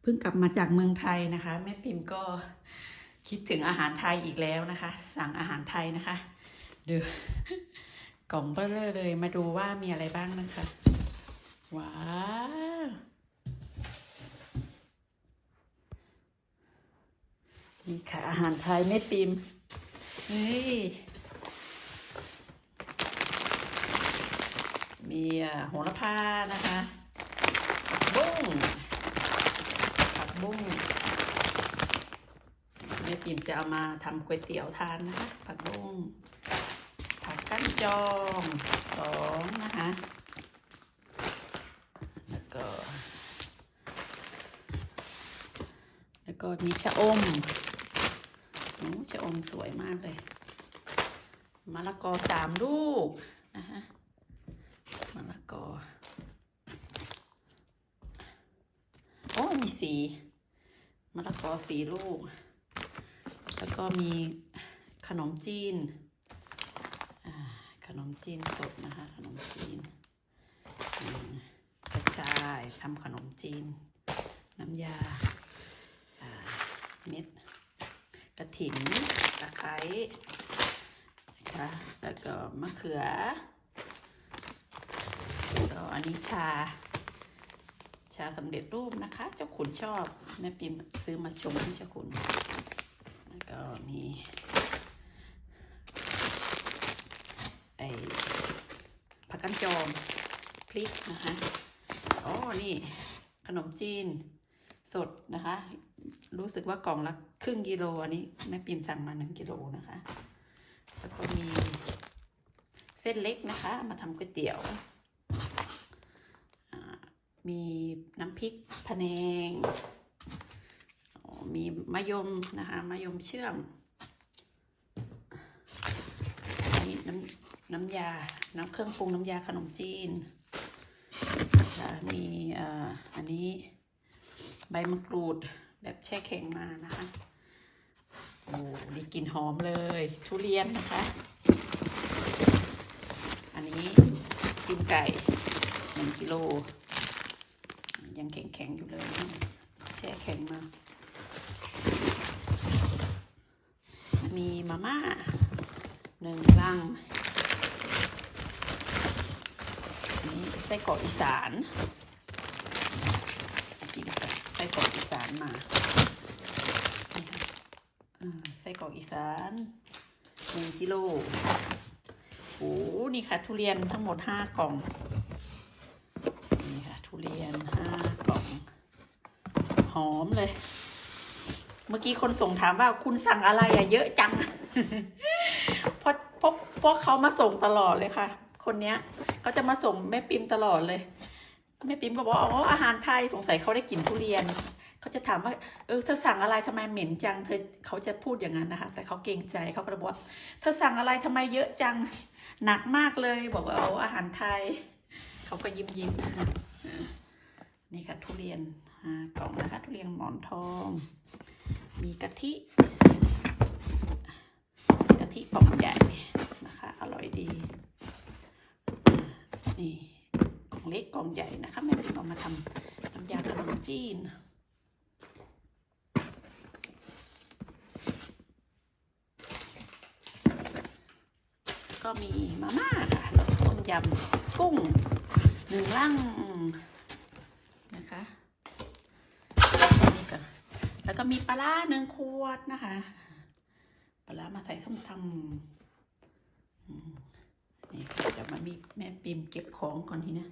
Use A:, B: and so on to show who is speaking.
A: เพิ่งกลับมาจากเมืองไทยนะคะ แม่พิมพ์ก็คิดถึงอาหารไทยอีกแล้วนะคะ สั่งอาหารไทยนะคะเดูกล่องเบลเลอร์เลยมาดูว่ามีอะไรบ้างนะคะว้าวนี่ค่ะอาหารไทยแม่พิมพ์เฮ้ยมีอ่าโหระพานะคะบุ้งผักบุ้งแม่ พิมจะเอามาทำก๋วยเตี๋ยวทานนะคะ ผักบุ้งผักกั้นจองสองนะคะแล้วก็ แล้วก็มีชะอมโอ้ชะอมสวยมากเลยมะละกอสามลูกนะคะมะละกอโอ้มีสีมะละกอสีลูก แล้วก็มีขนมจีน ขนมจีนสดนะคะ ขนมจีนกระชายทำขนมจีน น้ำยาเม็ดกระถิ่นตะไคร้นะคะแล้วก็มะเขือแล้วอันนี้ชา ชาสำเร็จรูปนะคะ เจ้าขุนชอบ แม่ปิมซื้อมาชงให้เจ้าขุน แล้วก็มีไอ ผักกันจองพริกนะคะอ๋อนี่ ขนมจีน สดนะคะ รู้สึกว่ากล่องละครึ่งกิโลอันนี้แม่ปิมสั่งมาหนึ่งกิโลนะคะ แล้วก็มีเส้นเล็กนะคะ มาทำก๋วยเตี๋ยว มีน้ำพริกพะแนง มีมะยมนะคะมะยมเชื่อมนนี้น้ำ น้ำยา น้ำเครื่องปรุงน้ำยาขนมจีนค่ะมีอ่ออันนี้ใบมะกรูดแบบแช่แข็งมานะคะโอ้ดีกลิ่นหอมเลย ทุเรียนนะคะ อันนี้กินไก่หนึ่งกิโล ยังแข็งๆอยู่เลย แช่แข็งมา มีมาม่าหนึ่งลัง อันนี้ไส้กรอกอีสานกินกับไส้กรอกอีสานมานี่ค่ะอ่าไส้กรอกอีสานหนึ่งกิโลโอ้นี่ค่ะ ทุเรียนทั้งหมดห้ากล่อง นี่ค่ะ ทุเรียนห้ากล่อง หอมเลย เมื่อกี้คนส่งถามว่าคุณสั่งอะไรอะเยอะจังเพราะเพราะเพราะเขามาส่งตลอดเลยค่ะ คนเนี้ย ก็จะมาส่งแม่ปิมตลอดเลย แม่ปิมก็บอกว่าอ๋ออาหารไทยสงสัยเขาได้กลิ่นทุเรียนเขาจะถามว่าเออเธอสั่งอะไรทำไมเหม็นจังเธอเขาจะพูดอย่างนั้นนะคะ แต่เขาเกรงใจเขาก็บอกว่าเธอสั่งอะไรทำไมเยอะจังหนักมากเลย บอกว่าเอาอาหารไทย เขาก็ยิ้มยิ้มนี่ค่ะทุเรียนกล่องนะคะ ทุเรียนหมอนทอง มีกะทิ กะทิกล่องใหญ่นะคะ อร่อยดี นี่กล่ องใหญ่นะคะแม่พิมเอามาทำน้ำยาขนมจีนก็มีมาม่าค่ะแล้วต้มยำกุ้งหนึ่งลังนะคะนี่ก็แล้วก็มีปลาหนึ่งขวดนะคะ ปลามาใส่ส้มตำนี่ค่ะเดี๋ยวมามีแม่ปิมเก็บของก่อนทีนะ